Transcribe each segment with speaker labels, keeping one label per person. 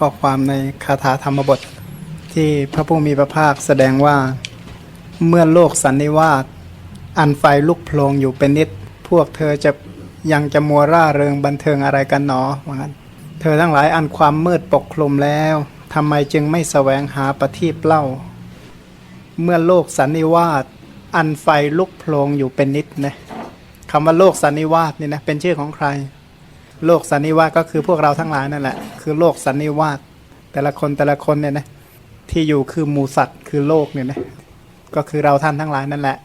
Speaker 1: ข้อความในคาถาธรรมบท ที่พระผู้มีพระภาคแสดงว่าเมื่อโลกสันนิวาสอันไฟลุกโพลงอยู่เป็นนิด พวกเธอจะยังจะมัวร่าเริงบันเทิงอะไรกันหนอว่างั้นเธอทั้งหลายอันความมืดปกคลุมแล้วทำไมจึงไม่แสวงหาประทีปเล่า เมื่อโลกสันนิวาสอันไฟลุกโพลงอยู่เป็นนิดนะคำว่าโลกสันนิวาสนี่นะเป็นชื่อของใคร โลกสันนิวาสก็คือพวกเราทั้งหลายนั่นแหละ คือโลกสันนิวาสแต่ละคนแต่ละคนเนี่ยนะที่อยู่คือหมูสัตว์คือโลกเนี่ยนะก็คือเราท่านทั้งหลายนั่นแหละ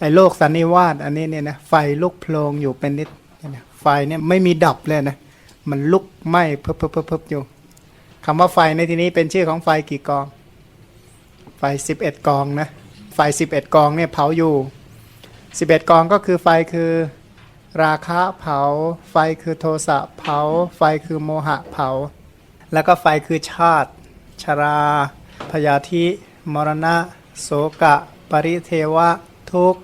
Speaker 1: ไอ้โลกสันนิวาสอันนี้เนี่ยนะไฟลุกโพลงอยู่เป็นนิดนะไฟเนี่ยไม่มีดับเลยนะมันลุกไหม้เพิ่มเพิ่มเพิ่มเพิ่มอยู่คำว่าไฟในที่นี้เป็นชื่อของไฟกี่กอง ไฟสิบเอ็ดกองนะไฟสิบเอ็ดกองเนี่ยเผาอยู่สิบเอ็ดกองก็คือไฟคือ ราคะเผา ไฟคือโทสะเผา ไฟคือโมหะเผา แล้วก็ไฟคือชาติ ชรา พยาธิ มรณะ โสกะ ปริเทวะ ทุก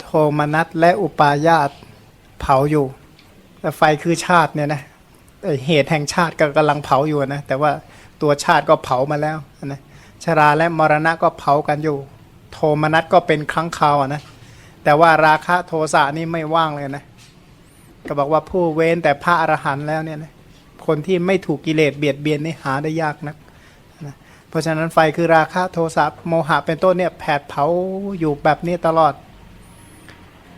Speaker 1: โทมนัสและอุปาญาตเผาอยู่แต่ไฟคือชาติเนี่ยนะเหตุแห่งชาติก็กำลังเผาอยู่นะแต่ว่าตัวชาติก็เผามาแล้วนะชราและมรณะก็เผากันอยู่ โทมนัสก็เป็นครั้งคราวอะนะแต่ว่าราคะโทสะนี่ไม่ว่างเลยนะ ก็บอกว่าผู้เว้นแต่พระอรหันต์แล้วเนี่ยนะคนที่ไม่ถูกกิเลสเบียดเบียนนี่หาได้ยากนักนะเพราะฉะนั้นไฟคือราคะโทสะโมหะเป็นต้นเนี่ยแผดเผาอยู่แบบนี้ตลอด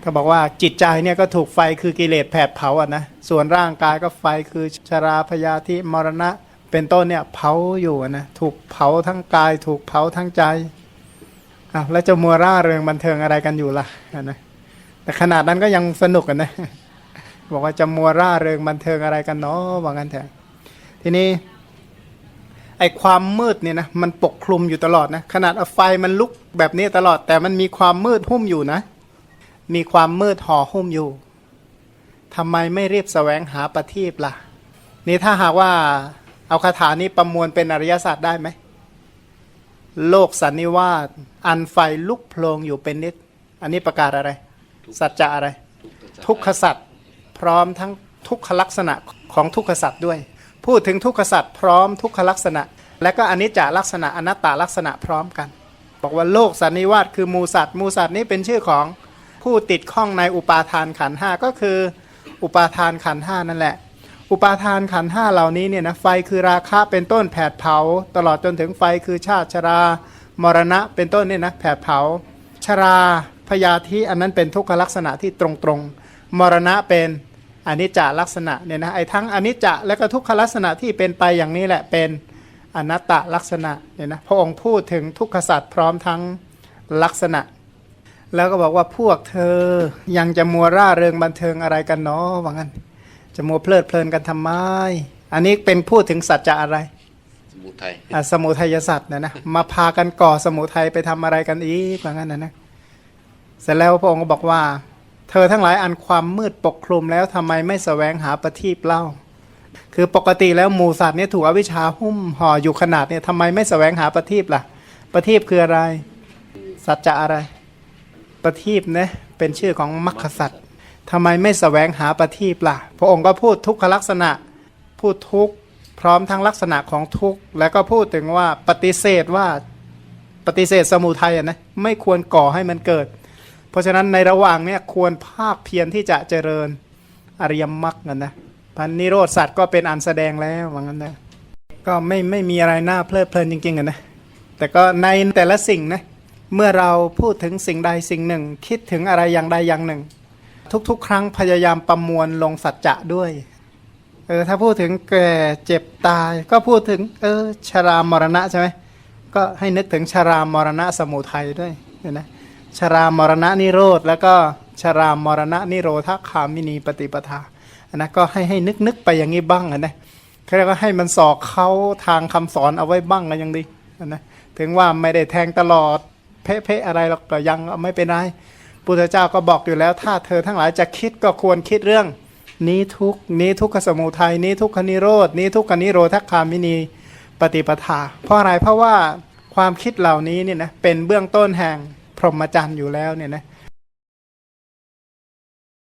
Speaker 1: ก็บอกว่าจิตใจเนี่ยก็ถูกไฟคือกิเลสแผดเผาอะนะส่วนร่างกายก็ไฟคือชราพยาธิมรณะ เป็นต้นเนี่ยเผาอยู่นะถูกเผาทั้งกาย ถูกเผาทั้งใจอ้าวแล้วจะมัวร่าเริงบันเทิงอะไรกันอยู่ล่ะอะนะแต่ขนาดนั้นก็ยังสนุกกันนะ บอกว่าจะมัวร่าเริงบันเทิงอะไรกันเนาะว่างั้นเถอะทีนี้ไอความมืดเนี่ยนะมันปกคลุมอยู่ตลอดนะขนาดาไฟมันลุกแบบนี้ตลอด แต่มันมีความมืดหุ้มอยู่นะ มีความมืดห่อหุ้มอยู่ทำไมไม่รีบแสวงหาประทีปล่ะ นี่ถ้าหากว่าเอาคาถานี้ประมวลเป็นอริยศาสตร์ได้ไหม โลกสันนิวาสอันไฟลุกโพลงอยู่เป็นนิด อันนี้ประกาศอะไร สัจจะอะไร ทุกขสัตว์ พร้อมทั้งทุกขลักษณะของทุกขสัตว์ด้วย พูดถึงทุกขสัตว์พร้อมทุกขลักษณะ และก็อนิจจลักษณะอนัตตลักษณะพร้อมกัน บอกว่าโลกสันนิวาสคือมูสัตว์มูสัตว์นี้เป็นชื่อของผู้ติดข้องในอุปาทานขันห้าก็คือ อุปาทานขันห้านั่นแหละ อุปาทานขันห้าเหล่านี้เนี่ยนะไฟคือราคะเป็นต้นแผดเผา ตลอดจนถึงไฟคือชาติชรามรณะเป็นต้นเนี่ยนะแผดเผา ชราพยาธิอันนั้นเป็นทุกขลักษณะที่ตรงตรงๆ มรณะเป็นอนิจจลักษณะเนี่ยนะไอ้ทั้งอนิจจและก็ทุกขลักษณะที่เป็นไปอย่างนี้แหละเป็นอนัตตลักษณะเนี่ยนะพระองค์พูดถึงทุกขสัตว์พร้อมทั้งลักษณะ แล้วก็บอกว่าพวกเธอยังจะมัวร่าเริงบันเทิงอะไรกันเนาะว่างั้นจะมัวเพลิดเพลินกันทำไม อันนี้เป็นพูดถึงสัจจะอะไร
Speaker 2: สมุทัย
Speaker 1: อะสมุทัยสัตว์นะนะมาพากันก่อสมุทัยไปทำอะไรกันอีกว่างั้นนะนะเสร็จแล้วพระองค์ก็บอกว่า เธอทั้งหลายอันความมืดปกคลุมแล้วทำไมไม่แสวงหาประทีปเล่า คือปกติแล้วหมูสัตว์เนี่ยถูกอวิชชาหุ้มห่ออยู่ขนาดเนี่ยทำไมไม่แสวงหาประทีปล่ะ ประทีปคืออะไร สัจจะอะไร ประทีปนะเป็นชื่อของมรรคสัตว์ทำไมไม่แสวงหาประทีปล่ะ พระองค์ก็พูดทุกขลักษณะ พูดทุกพร้อมทั้งลักษณะของทุกแล้วก็พูดถึงว่าปฏิเสธว่าปฏิเสธสมุทัยอะนะไม่ควรก่อให้มันเกิด ราะฉะนั้นในระหว่างเนี้ยควรภาคเพียรที่จะเจริญอริยมรรคกันนะพันนิโรธสัตว์ก็เป็นอันแสดงแล้วว่างั้นนะก็ไม่ไม่มีอะไรน่าเพลิดเพลินจริงๆอะนะแต่ก็ในแต่ละสิ่งนะเมื่อเราพูดถึงสิ่งใดสิ่งหนึ่ง คิดถึงอะไรอย่างใดอย่างหนึ่ง ทุกๆ ครั้งพยายามประมวลลงสัจจะด้วยเออถ้าพูดถึงแก่เจ็บตาย ก็พูดถึงเออชรามรณะใช่ไหมก็ให้นึกถึงชรามรณะสมุทัยด้วยเห็นไหม ชรามรณะนิโรธ แล้วก็ชรามรณะนิโรธคามินีปฏิปทาอันนะก็ให้ให้นึกนึกไปอย่างนี้บ้างนะเขาเรียกว่าให้มันสอกเขาทางคำสอนเอาไว้บ้างก็ยังดีนะถึงว่าไม่ได้แทงตลอดเพ่ๆอะไรหรอกก็ยังไม่เป็นไรพุทธเจ้าก็บอกอยู่แล้ว ถ้าเธอทั้งหลายจะคิดก็ควรคิดเรื่อง นี้ทุกนี้ทุกขสมุทัยนี้ทุกขนิโรดนี้ทุกขนิโรธคามินีปฏิปทา เพราะอะไรเพราะว่าความคิดเหล่านี้เนี่ยนะเป็นเบื้องต้นแห่ง พรหมจรรย์อยู่แล้วเนี่ยนะ